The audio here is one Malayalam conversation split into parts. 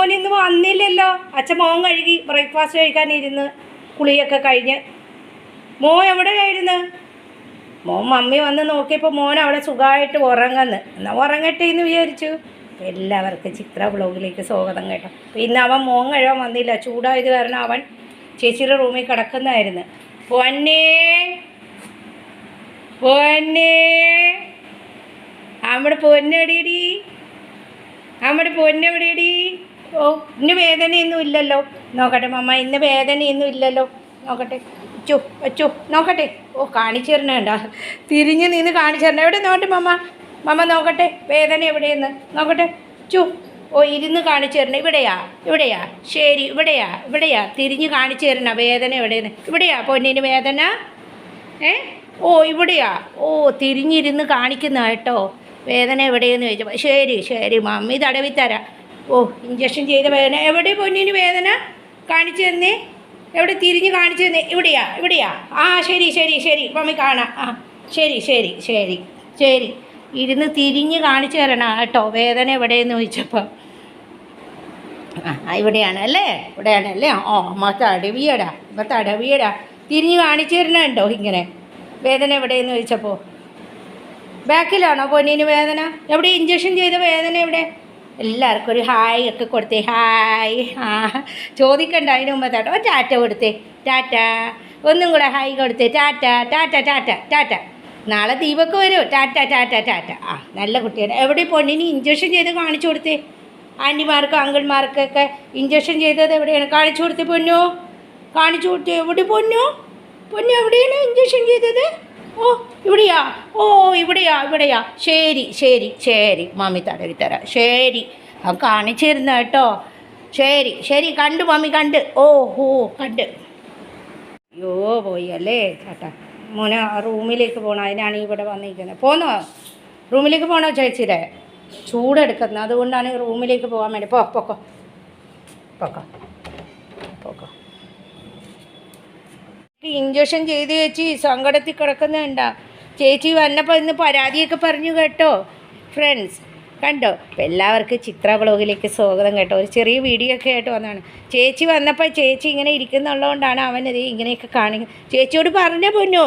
മോൻ വന്നില്ലല്ലോ. അച്ഛൻ മോൻ കഴുകി ബ്രേക്ക്ഫാസ്റ്റ് കഴിക്കാൻ കഴിക്കാനിരുന്ന് കുളിയൊക്കെ കഴിഞ്ഞ്. മോൻ എവിടെയായിരുന്നു മോൻ മമ്മി വന്ന് നോക്കിയപ്പോൾ മോൻ അവിടെ സുഖമായിട്ട് ഉറങ്ങുന്നു. എന്നാൽ ഉറങ്ങട്ടെ എന്ന് വിചാരിച്ചു. എല്ലാവർക്കും ചിത്ര ബ്ലോഗിലേക്ക് സ്വാഗതം കേട്ടോ. അപ്പോൾ ഇന്ന് അവൻ മോൻ കഴിവാൻ വന്നില്ല. ചൂടായത് കാരണം അവൻ ചേച്ചിയുടെ റൂമിൽ കിടക്കുന്നതായിരുന്നു പൊന്നേ പൊന്നേ. അവിടെ പൊന്നടിയടി നമ്മുടെ പൊന്നെവിടെയടി? ഓ ഇന്ന് വേദനയൊന്നും ഇല്ലല്ലോ. നോക്കട്ടെ മമ്മ ഇന്ന് വേദനയൊന്നും ഇല്ലല്ലോ. നോക്കട്ടെ. അച്ചു അച്ചു നോക്കട്ടെ. ഓ കാണിച്ചു തരണേണ്ട തിരിഞ്ഞ് നിന്ന് കാണിച്ചു തരണം എവിടെ നോക്കട്ടെ മമ്മ മമ്മ നോക്കട്ടെ. വേദന എവിടെയെന്ന്? നോക്കട്ടെ. ചു ഓ ഇരുന്ന് കാണിച്ചു തരണം ഇവിടെയാ ഇവിടെയാ. ശരി ഇവിടെയാ ഇവിടെയാ. തിരിഞ്ഞ് കാണിച്ചു തരണ വേദന എവിടെയെന്ന്? ഇവിടെയാ പൊന്നിന് വേദന? ഏ? ഓ ഇവിടെയാ. ഓ തിരിഞ്ഞിരുന്ന് കാണിക്കുന്ന കേട്ടോ. വേദന എവിടെയെന്ന് ചോദിച്ചപ്പോൾ ശരി ശരി മമ്മി തടവിത്തരാം തരാം ഓ ഇഞ്ചക്ഷൻ ചെയ്ത വേദന. എവിടെ പൊന്നിന് വേദന? കാണിച്ചു തന്നേ. എവിടെ തിരിഞ്ഞ് കാണിച്ചു തന്നേ? ഇവിടെയാ ഇവിടെയാ. ആ ശരി ശരി ശരി. മമ്മി കാണാം. ആ ശരി ശരി ശരി ശരി. ഇരുന്ന് തിരിഞ്ഞ് കാണിച്ചു തരണം കേട്ടോ. വേദന എവിടെയെന്ന് ചോദിച്ചപ്പോൾ ആ ഇവിടെയാണ് അല്ലേ? ഇവിടെയാണ് അല്ലേ? ഓ അമ്മ തടവിയടാ അമ്മ തടവിയടാ തിരിഞ്ഞ് കാണിച്ചു തരണുണ്ടോ ഇങ്ങനെ. വേദന എവിടെയെന്ന് ചോദിച്ചപ്പോൾ ബാക്കിലാണോ പൊന്നിന് വേദന? എവിടെ ഇഞ്ചക്ഷൻ ചെയ്ത വേദന എവിടെ? എല്ലാവർക്കും ഒരു ഹായ് ഒക്കെ കൊടുത്തേ. ഹായ്. ആ ചോദിക്കണ്ട അതിന് മുമ്പ് താട്ടോ ടാറ്റ കൊടുത്തേ. ടാറ്റ. ഒന്നും കൂടെ ഹായ് കൊടുത്തേ. ടാറ്റ ടാറ്റ ടാറ്റ ടാറ്റ. നാളെ ദീപക്ക് വരുമോ ടാറ്റ ടാറ്റ ടാറ്റ. ആ നല്ല കുട്ടിയാണ്. എവിടെ പൊണ്ണിന് ഇഞ്ചക്ഷൻ ചെയ്ത് കാണിച്ചു കൊടുത്തേ. ആന്റിമാർക്കും അങ്കിൾമാർക്കൊക്കെ ഇഞ്ചക്ഷൻ ചെയ്തത് എവിടെയാണ്? കാണിച്ചു കൊടുത്തേ പൊന്നോ. കാണിച്ചു കൊടുത്തേ. എവിടെ പൊന്നോ? പൊന്നു എവിടെയാണ് ഇഞ്ചക്ഷൻ ചെയ്തത്? ഓ ഇവിടെയാ. ഓ ഇവിടെയാ ഇവിടെയാ. ശരി ശരി ശരി. മാമി തടവി തരാം. ശരി. അവൻ കാണിച്ചു കേട്ടോ. ശരി ശരി. കണ്ടു മമ്മി കണ്ട്. ഓ ഹോ കണ്ട്. അയ്യോ പോയി അല്ലേ ചേട്ടാ മോനെ റൂമിലേക്ക് പോകണം അതിനാണ് ഇവിടെ വന്നിരിക്കുന്നത്. പോന്നോ? റൂമിലേക്ക് പോകണോ ചേച്ചിയുടെ? ചൂടെടുക്കുന്നത്. അതുകൊണ്ടാണ് റൂമിലേക്ക് പോകാൻ വേണ്ടി. പോ പൊക്കോ. പൊക്കോ. ഇഞ്ചക്ഷൻ ചെയ്ത് ചേച്ചി സങ്കടത്തിൽ കിടക്കുന്നുണ്ടാ. ചേച്ചി വന്നപ്പോൾ ഇന്ന് പരാതിയൊക്കെ പറഞ്ഞു കേട്ടോ ഫ്രണ്ട്സ് കണ്ടോ? എല്ലാവർക്കും ചിത്ര ബ്ലോഗിലേക്ക് സ്വാഗതം കേട്ടോ. ഒരു ചെറിയ വീഡിയോ ഒക്കെ ആയിട്ട് വന്നതാണ്. ചേച്ചി വന്നപ്പോൾ ചേച്ചി ഇങ്ങനെ ഇരിക്കുന്നുള്ളതുകൊണ്ടാണ് അവനത് ഇങ്ങനെയൊക്കെ കാണിക്കുന്നത് ചേച്ചിയോട് പറഞ്ഞ പൊന്നു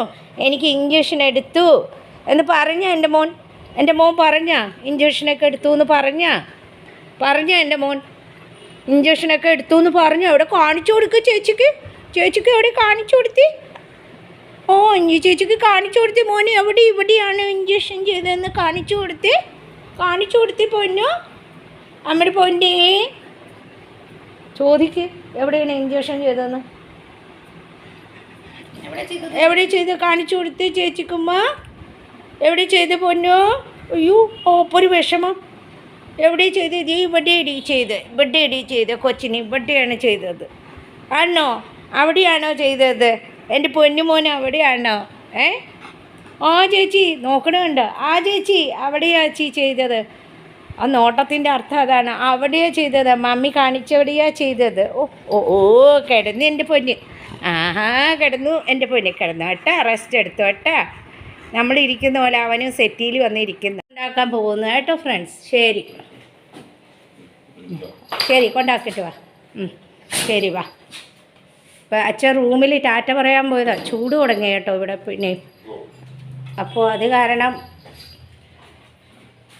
എനിക്ക് ഇഞ്ചക്ഷൻ എടുത്തു. എന്ന് പറഞ്ഞ എന്റെ മോൻ എന്റെ മോൻ പറഞ്ഞ ഇഞ്ചക്ഷനൊക്കെ എടുത്തു എന്ന് പറഞ്ഞ പറഞ്ഞ എന്റെ മോൻ ഇഞ്ചക്ഷനൊക്കെ എടുത്തു എന്ന് പറഞ്ഞു. അവിടെ കാണിച്ചു കൊടുക്കുക ചേച്ചിക്ക്. ചേച്ചിക്ക് എവിടെ കാണിച്ചു കൊടുത്തി? ഓ ഇഞ്ചി ചേച്ചിക്ക് കാണിച്ചു കൊടുത്തി. മോനെ എവിടെ ഇവിടെയാണ് ഇഞ്ചക്ഷൻ ചെയ്തതെന്ന് കാണിച്ചു കൊടുത്തി. കാണിച്ചു കൊടുത്തി പൊന്നു. അമ്മയുടെ പൊന്നേ. ചോദിക്ക് എവിടെയാണ് ഇഞ്ചക്ഷൻ ചെയ്തതെന്ന്? എവിടെ ചെയ്ത് കാണിച്ചു കൊടുത്ത് ചേച്ചിക്കുമ്മ എവിടെ ചെയ്ത് പൊന്നു? അയ്യോ ഓ ഇപ്പൊ വിഷമം. എവിടെ ചെയ്ത്? ഇത് ഇവിടെ ഇടി ചെയ്ത്. ഇവിടെ ഇടി ചെയ്ത് കൊച്ചിന്. ഇവിടെയാണ് ചെയ്തത്. ആണോ? അവിടെയാണോ ചെയ്തത്? എന്റെ പൊന്നുമോൻ അവിടെയാണോ? ഏ? ആ ചേച്ചി നോക്കണുണ്ട്. ആ ചേച്ചി അവിടെയാ ചേച്ചി ചെയ്തത്. ആ നോട്ടത്തിന്റെ അർത്ഥം അതാണ്. അവിടെയാ ചെയ്തത്. മമ്മി കാണിച്ചവിടെയാ ചെയ്തത്. ഓ ഓ ഓ കിടന്നു എന്റെ പൊന്ന്. ആഹാ കിടന്നു എന്റെ പൊന്ന്. കിടന്നു കേട്ടാ. റെസ്റ്റ് എടുത്തു കേട്ടാ. നമ്മൾ ഇരിക്കുന്ന പോലെ അവനും സെറ്റിയിൽ വന്നിരിക്കുന്നു ഉണ്ടാക്കാൻ പോകുന്നു കേട്ടോ ഫ്രണ്ട്സ് ശരി. ശരി കൊണ്ടാക്കിട്ട് വാ. ശരി വാ. ഇപ്പം അച്ഛൻ റൂമിൽ ടാറ്റ പറയാൻ പോയതാ ചൂട് തുടങ്ങി കേട്ടോ ഇവിടെ പിന്നെ. അപ്പോൾ അത് കാരണം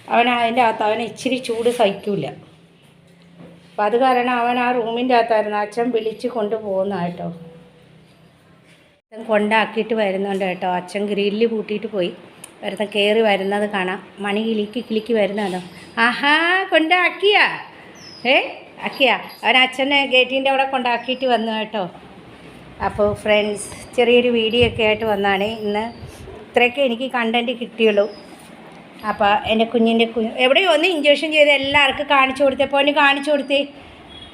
അവൻ അതിന്റെ അകത്ത് അവൻ ഇച്ചിരി ചൂട് സഹിക്കില്ല അപ്പം അത് കാരണം അവൻ ആ റൂമിന്റെ അകത്തായിരുന്നു. അച്ഛൻ വിളിച്ച് കൊണ്ടുപോകുന്ന കേട്ടോ. അച്ഛൻ കൊണ്ടാക്കിയിട്ട് വരുന്നുണ്ട് കേട്ടോ. അച്ഛൻ ഗ്രില്ല് പൂട്ടിയിട്ട് പോയി. വരുന്ന കയറി വരുന്നത് കാണാം. മണി കിളിക്ക് കിളിക്ക് വരുന്നതോ ആഹാ കൊണ്ടാക്കിയാ. ഏ ആക്കിയാ. അവൻ അച്ഛനെ ഗേറ്റിന്റെ അവിടെ കൊണ്ടാക്കിയിട്ട് വന്നു കേട്ടോ. അപ്പോൾ ഫ്രണ്ട്സ് ചെറിയൊരു വീഡിയോ ഒക്കെ ആയിട്ട് വന്നാണ്. ഇന്ന് ഇത്രയൊക്കെ എനിക്ക് കണ്ടന്റ് കിട്ടിയുള്ളൂ. അപ്പോൾ എന്റെ കുഞ്ഞിന്റെ കുഞ്ഞ് എവിടെയോ ഒന്ന് ഇഞ്ചക്ഷൻ ചെയ്ത് എല്ലാവർക്കും കാണിച്ചു കൊടുത്തേ. പൊന്നു കാണിച്ചു കൊടുത്തേ.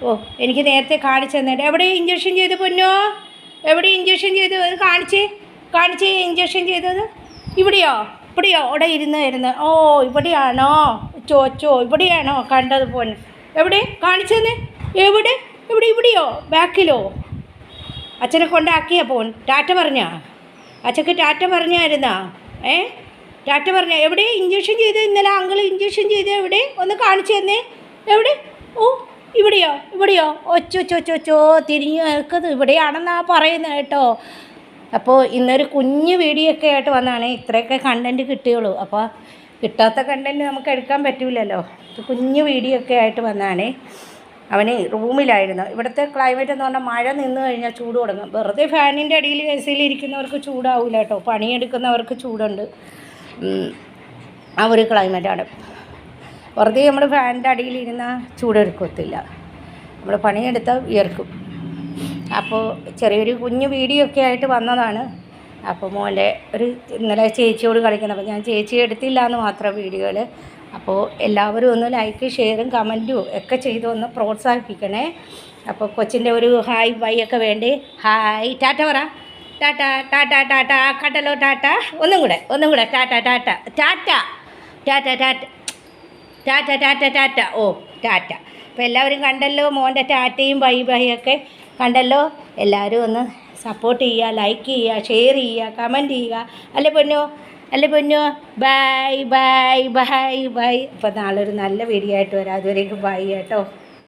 ഓ എനിക്ക് നേരത്തെ കാണിച്ചു തന്നിട്ട്. എവിടെ ഇഞ്ചക്ഷൻ ചെയ്ത് പൊന്നോ? എവിടെ ഇഞ്ചക്ഷൻ ചെയ്ത്? കാണിച്ചേ. കാണിച്ചേ ഇഞ്ചക്ഷൻ ചെയ്തത്. ഇവിടെയോ? ഇവിടെയോ? അവിടെ ഇരുന്ന് ഇരുന്ന്. ഓ ഇവിടെയാണോ? ചോച്ചോ ഇവിടെയാണോ കണ്ടത് പൊന്നു. എവിടെ? കാണിച്ചു തന്നെ. എവിടെ? ഇവിടെ ഇവിടെയോ? ബാക്കിലോ അച്ഛനെ കൊണ്ടാക്കിയ പോൻ. ടാറ്റ പറഞ്ഞാ? അച്ഛക്ക് ടാറ്റ പറഞ്ഞായിരുന്നാ? ഏ? ടാറ്റ പറഞ്ഞ? എവിടെ? ഇഞ്ചക്ഷൻ ചെയ്ത് ഇന്നലെ അങ്കിൾ ഇഞ്ചക്ഷൻ ചെയ്ത് എവിടെ? ഒന്ന് കാണിച്ചു തന്നേ. എവിടെ? ഓ ഇവിടെയോ? ഇവിടെയോ? ഒച്ചൊച്ചൊച്ചൊച്ചോ തിരിഞ്ഞു നിൽക്കുന്നത് ഇവിടെയാണെന്നാ പറയുന്നത് കേട്ടോ. അപ്പോൾ ഇന്നൊരു കുഞ്ഞു വീഡിയോ ഒക്കെ ആയിട്ട് വന്നതാണ് ഇത്രയൊക്കെ കണ്ടന്റ് കിട്ടുകയുള്ളൂ അപ്പോൾ കിട്ടാത്ത കണ്ടന്റ് നമുക്ക് എടുക്കാൻ പറ്റില്ലല്ലോ കുഞ്ഞ് വീഡിയോ ഒക്കെ ആയിട്ട് വന്നതാണ് അവന് റൂമിലായിരുന്നു. ഇവിടുത്തെ ക്ലൈമറ്റ് എന്ന് പറഞ്ഞാൽ മഴ നിന്ന് കഴിഞ്ഞാൽ ചൂട് തുടങ്ങും. വെറുതെ ഫാനിന്റെ അടിയിൽ എ സിയിൽ ഇരിക്കുന്നവർക്ക് ചൂടാവില്ല കേട്ടോ. പണിയെടുക്കുന്നവർക്ക് ചൂടുണ്ട്. ആ ഒരു ക്ലൈമറ്റാണ് വെറുതെ നമ്മൾ ഫാനിന്റെ അടിയിൽ ഇരുന്നാൽ ചൂടെടുക്കത്തില്ല നമ്മൾ പണിയെടുത്താൽ വിയർക്കും. അപ്പോൾ ചെറിയൊരു കുഞ്ഞു വീഡിയോ ഒക്കെ ആയിട്ട് വന്നതാണ്. അപ്പോൾ മോന്റെ ഒരു ഇന്നലെ ചേച്ചിയോട് കളിക്കുന്നത്. അപ്പോൾ ഞാൻ ചേച്ചി എടുത്തില്ല എന്ന് മാത്രം വീഡിയോയിൽ അപ്പോൾ എല്ലാവരും ഒന്ന് ലൈക്ക് ഷെയറും കമന്റും ഒക്കെ ചെയ്ത് ഒന്ന് പ്രോത്സാഹിപ്പിക്കണേ. അപ്പോൾ കൊച്ചിന്റെ ഒരു ഹായ് ബൈ ഒക്കെ വേണ്ടി. ഹായ് ടാറ്റ പറ. ടാറ്റ ടാറ്റ ടാറ്റ കട്ടലോ ടാറ്റ. ഒന്നും കൂടെ ഒന്നും കൂടെ. ടാറ്റ ടാറ്റ ടാറ്റ. ടാറ്റ ടാറ്റ ടാറ്റ ടാറ്റ ടാറ്റ. ഓ ടാറ്റ. അപ്പോൾ എല്ലാവരും കണ്ടല്ലോ മോന്റെ ടാറ്റയും ബൈ ബൈ ഒക്കെ. കണ്ടല്ലോ? എല്ലാവരും ഒന്ന് സപ്പോർട്ട് ചെയ്യുക ലൈക്ക് ചെയ്യുക ഷെയർ ചെയ്യുക കമന്റ് ചെയ്യുക. അല്ലേ പൊന്നോ? അല്ലേ പൊന്നു ബൈ ബൈ ബൈ ബൈ അപ്പോൾ നാളെ ഒരു നല്ല വീഡിയോ ആയിട്ട് വരാം. അതുവരേക്കും ബൈ കേട്ടോ.